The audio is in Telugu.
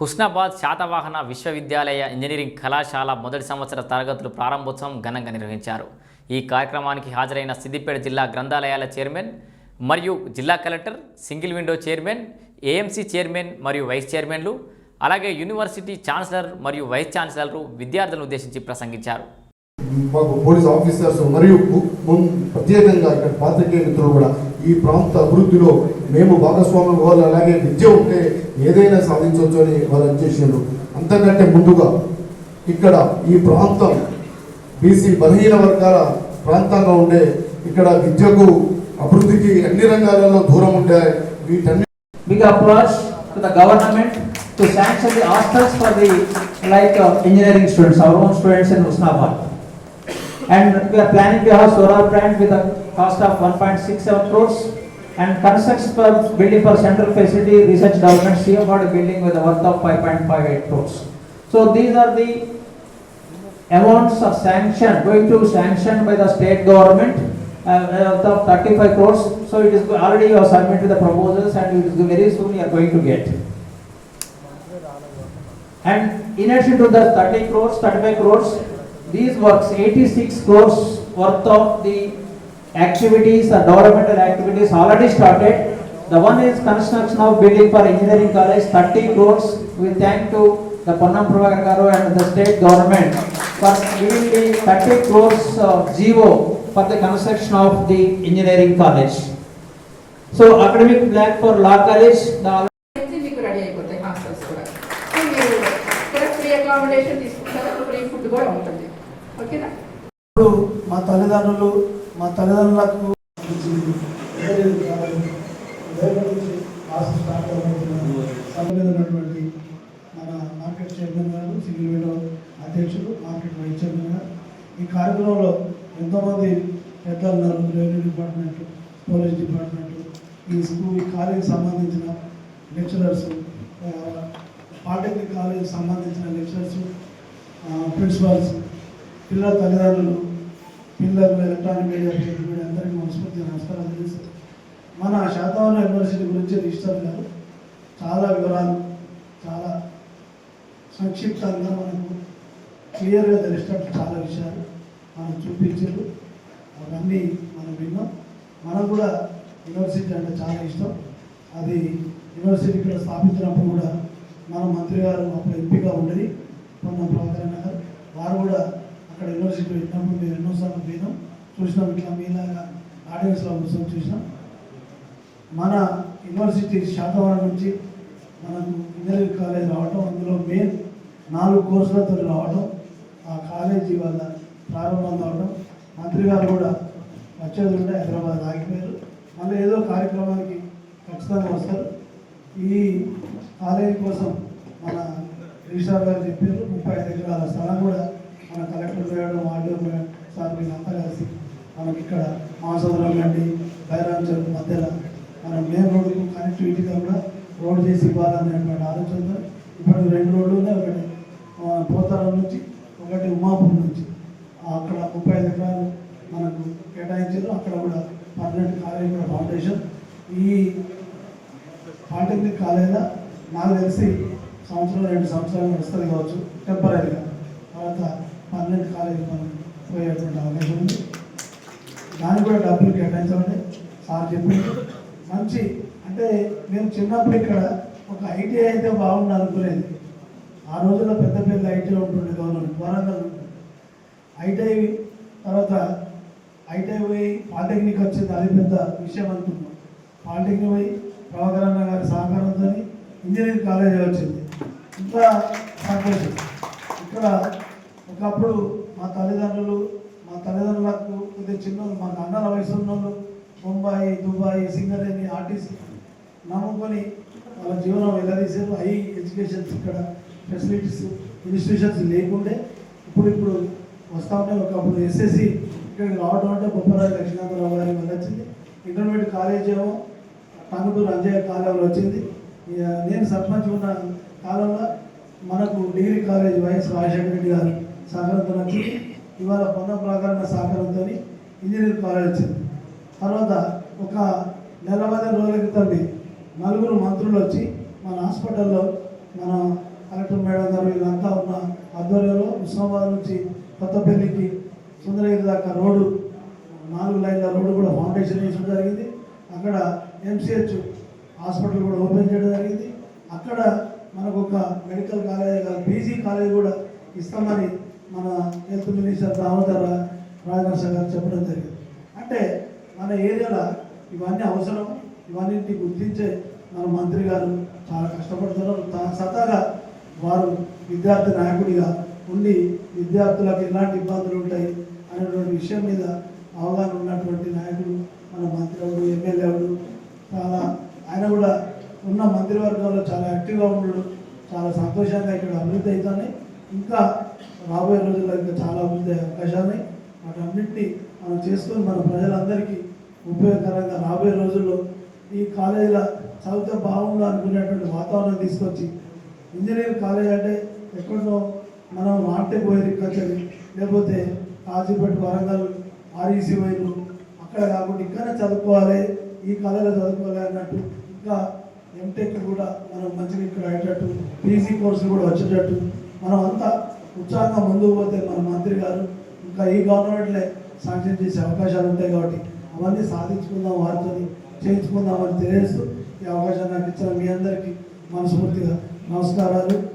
హుస్నాబాద్ శాతవాహన విశ్వవిద్యాలయ ఇంజనీరింగ్ కళాశాల మొదటి సంవత్సర తరగతులు ప్రారంభోత్సవం ఘనంగా నిర్వహించారు. ఈ కార్యక్రమానికి హాజరైన సిద్దిపేట జిల్లా గ్రంథాలయాల చైర్మన్ మరియు జిల్లా collector single window chairman AMC chairman మరియు వైస్ చైర్మన్లు అలాగే యూనివర్సిటీ ఛాన్సలర్ మరియు వైస్ ఛాన్సలర్లు విద్యార్థులను ఉద్దేశించి ప్రసంగించారు. మాకు పోలీస్ ఆఫీసర్స్ మరియు ప్రత్యేకంగా ఇక్కడ పాత్రికేయ మిత్రులు కూడా ఈ ప్రాంత అభివృద్ధిలో మేము భాగస్వామ్యం అలాగే విద్య ఉంటే ఏదైనా సాధించవచ్చు అని వాళ్ళు అనిచేసారు అంతకంటే ముందుగా ఇక్కడ ఈ ప్రాంతం బీసీ బలహీన వర్గాల ప్రాంతంగా ఉండే ఇక్కడ విద్యకు అభివృద్ధికి అన్ని రంగాలలో దూరం ఉంటాయి వీటన్ని government to sanction the hostels for the like engineering students our own students in Husnabad and we're planning the has overall plan with cost of one point six seven crores and construction for building for central facility research development CFR building with a worth of 5.58 crores. So these are the amounts of sanction, going to sanction by the state government uh, of 35 crores. So it is already you have submitted the proposals and it is very soon you are going to get. And in addition to the 30 crores, 35 crores, these works, 86 crores worth of the activities, the developmental activities already started. The one is construction of building for engineering college, 30 crores. We thank to the Ponnam Prabhakar Garu and the state government for giving the 30 crores of GO for the construction of the engineering college. So academic plan for law college, the accommodation తీసుకుంటారు ఫ్రీ ఫుడ్ కూడా ఉంటుంది ఓకేనా ఇప్పుడు మా తల్లిదండ్రులు మా తల్లిదండ్రులకు సంబంధించినటువంటి మన మార్కెట్ చైర్మన్ గారు సింగిల్ విండో అధ్యక్షులు మార్కెట్ వైస్ చైర్మన్ గారు. ఈ కార్యక్రమంలో ఎంతోమంది పెద్దలు ఉన్నారు. రెవెన్యూ డిపార్ట్మెంట్ పోలీస్ డిపార్ట్మెంట్ ఈ స్కూల్ ఈ కాలేజీకి సంబంధించిన లెక్చరర్స్ పాలిటెక్నిక్ కాలేజీకి సంబంధించిన లెక్చరర్స్ ప్రిన్సిపాల్స్ పిల్లల తల్లిదండ్రులు పిల్లలు ఎలక్ట్రానిక్ మీడియా ప్రింట్ మీడియా అందరికీ మనస్ఫూర్తిగా నమస్కారాలు తెలుసు. మన శాతవరం యూనివర్సిటీ గురించి రిజిస్టర్ గారు చాలా వివరాలు చాలా సంక్షిప్తంగా మనకు క్లియర్గా తెలిసినట్టు చాలా విషయాలు మనం చూపించారు. అవన్నీ మనం విన్నాం. మనం కూడా యూనివర్సిటీ అంటే చాలా ఇష్టం. అది యూనివర్సిటీ ఇక్కడ స్థాపించినప్పుడు కూడా మన మంత్రి గారు అప్పుడు ఎంపీగా ఉండేది. పొన్న ప్రభాకరణ గారు. వారు కూడా అక్కడ యూనివర్సిటీ పెట్టినప్పుడు మీరు ఎన్నోసార్లు చూసినాం ఇట్లా మీలాగా ఆడియన్స్లో కూర్చొని చూసినాం. మన యూనివర్సిటీ శాతవరం నుంచి మనకు ఇంజనీరింగ్ కాలేజ్ రావటం అందులో మెయిన్ నాలుగు కోర్సులతో రావడం ఆ కాలేజీ వల్ల ప్రారంభం కావడం మంత్రి గారు కూడా వచ్చేది ఉంటే హైదరాబాద్ ఆగిపోయారు. మళ్ళీ ఏదో కార్యక్రమానికి ఖచ్చితంగా వస్తారు. ఈ కాలేజీ కోసం మన రిజిస్ట్రార్ గారు చెప్పారు. ముప్పై ఐదు ఎకరాల స్థలం కూడా మన కలెక్టర్ వేయడం ఆడియో సార్ వీళ్ళంతా కలిసి మనకి ఇక్కడ మాసవరం నుండి బైరాంచల్ మధ్యలో మన మెయిన్ రోడ్డుకు కనెక్టివిటీగా కూడా రోడ్ చేసి ఇవ్వాలనేటువంటి ఆలోచనతో ఇప్పుడు రెండు రోడ్లు ఉన్నాయి. ఒకటి పోతారం నుంచి ఒకటి ఉమాపూర్ నుంచి. అక్కడ ముప్పై ఐదు ఎకరాలు మనకు కేటాయించారు. అక్కడ కూడా పర్మనెంట్ కాలేజ్ కూడా ఫౌండేషన్ ఈ పాలిటెక్నిక్ కాలేజీలో నాకు తెలిసి సంవత్సరం రెండు సంవత్సరాలు వస్తుంది కావచ్చు టెంపరీగా తర్వాత పర్మనెంట్ కాలేజీ మనం పోయేటువంటి అవకాశం ఉంది. దానికి కూడా డబ్బులు కేటాయించమని సార్ చెప్పారు. మంచి అంటే మేము చిన్నప్పుడు ఇక్కడ ఒక ఐటీఐ అయితే బాగుండు అనుకునేది. ఆ రోజుల్లో పెద్ద పెద్ద ఐటీఐ ఉంటుండే గవర్నమెంట్ వరంగల్ ఉంటుంది. ఐటీఐ తర్వాత ఐటీఐ పోయి పాలిటెక్నిక్ వచ్చింది అది పెద్ద విషయం అనుకున్నాం పాలిటెక్నిక్ పోయి ప్రభాకరన్న గారి సహకారంతో ఇంజనీరింగ్ కాలేజీ వచ్చింది. ఇంకా సంతోషం. ఇక్కడ ఒకప్పుడు మా తల్లిదండ్రులు మా తల్లిదండ్రులకు కొద్దిగా చిన్న మా నాన్నల వయసు ఉన్నోళ్ళు వాళ్ళు ముంబాయి దుబాయ్ సింగరేణి ఆర్టీసీ నమ్ముకొని వాళ్ళ జీవనం వెళ్ళదీశారు హై ఎడ్యుకేషన్స్ ఇక్కడ ఫెసిలిటీస్ ఇన్స్టిట్యూషన్స్ లేకుండే ఇప్పుడు ఇప్పుడు వస్తూ ఉన్నాయి ఒకప్పుడు ఎస్ఎస్సి ఇక్కడికి రావడం అంటే బొప్పరాజు లక్ష్మీనాథరావు గారి వల్ల వచ్చింది. ఇంటర్మీడియట్ కాలేజ్ ఏమో టంగుటూరు అంజయ్య కాలంలో వచ్చింది. ఇక నేను సర్పంచ్ ఉన్న కాలంలో మనకు డిగ్రీ కాలేజ్ వైఎస్ రాజశేఖర రెడ్డి గారు సహకారంతో వచ్చింది. ఇవాళ పొన్న ప్రాకారణ సహకారంతో ఇంజనీరింగ్ కాలేజ్ వచ్చింది తర్వాత ఒక నెల పది రోజుల క్రితం నలుగురు మంత్రులు వచ్చి మన హాస్పిటల్లో మన కలెక్టర్ మేడం గారు వీళ్ళంతా ఉన్న ఆధ్వర్యంలో ఉస్మాబాద్ నుంచి కొత్తపల్లికి సుందరగిరి దాకా రోడ్డు నాలుగు లైన్ల రోడ్డు కూడా ఫౌండేషన్ వేయడం జరిగింది. అక్కడ ఎంసీహెచ్ హాస్పిటల్ కూడా ఓపెన్ చేయడం జరిగింది. అక్కడ మనకు ఒక మెడికల్ కాలేజ్ పీజీ కాలేజ్ కూడా ఇస్తామని మన హెల్త్ మినిస్టర్ దామోదర్ రాజనర్స గారు చెప్పడం జరిగింది. అంటే మన ఏరియాలో ఇవన్నీ అవసరం ఇవన్నింటిని గుర్తించే మన మంత్రి గారు చాలా కష్టపడుతున్నారు. సతాగా వారు విద్యార్థి నాయకుడిగా ఉండి విద్యార్థులకు ఎలాంటి ఇబ్బందులు ఉంటాయి అనేటువంటి విషయం మీద అవగాహన ఉన్నటువంటి నాయకుడు మన మంత్రి అవడు ఎమ్మెల్యే అవడు చాలా ఆయన కూడా ఉన్న మంత్రివర్గంలో చాలా యాక్టివ్గా ఉండడు చాలా సంతోషంగా ఇక్కడ అభివృద్ధి అవుతుంది. ఇంకా రాబోయే రోజుల్లో ఇంకా చాలా అభివృద్ధి అయ్యే అవకాశాలు. వాటన్నింటినీ మనం చేసుకొని మన ప్రజలందరికీ ఉపయోగకరంగా రాబోయే రోజుల్లో ఈ కాలేజీలో చదివితే బాగుండు అనుకునేటువంటి వాతావరణం తీసుకొచ్చి ఇంజనీరింగ్ కాలేజ్ అంటే ఎక్కడో మనం నాటే పోయి రిక్కచ్చని లేకపోతే కాజీపేట వరంగల్ ఆర్ఈసీ వైపు. అక్కడ కాకుండా ఇక్కడనే చదువుకోవాలి ఈ కాలేజీలో చదువుకోవాలి అన్నట్టు. ఇంకా ఎంటెక్ కూడా మనం మంచిగా ఇక్కడ అయ్యేటట్టు పీజీ కోర్సులు కూడా వచ్చేటట్టు. మనం అంతా ఉత్సాహంగా ముందుకు పోతే మన మంత్రి గారు ఇంకా ఈ గవర్నమెంట్లే శాంక్షన్ చేసే అవకాశాలు ఉంటాయి కాబట్టి అవన్నీ సాధించుకుందాం వారితో చేయించుకుందామని తెలియజేస్తూ ఈ అవకాశం నాకు ఇచ్చిన మీ అందరికీ మనస్ఫూర్తిగా నమస్కారాలు.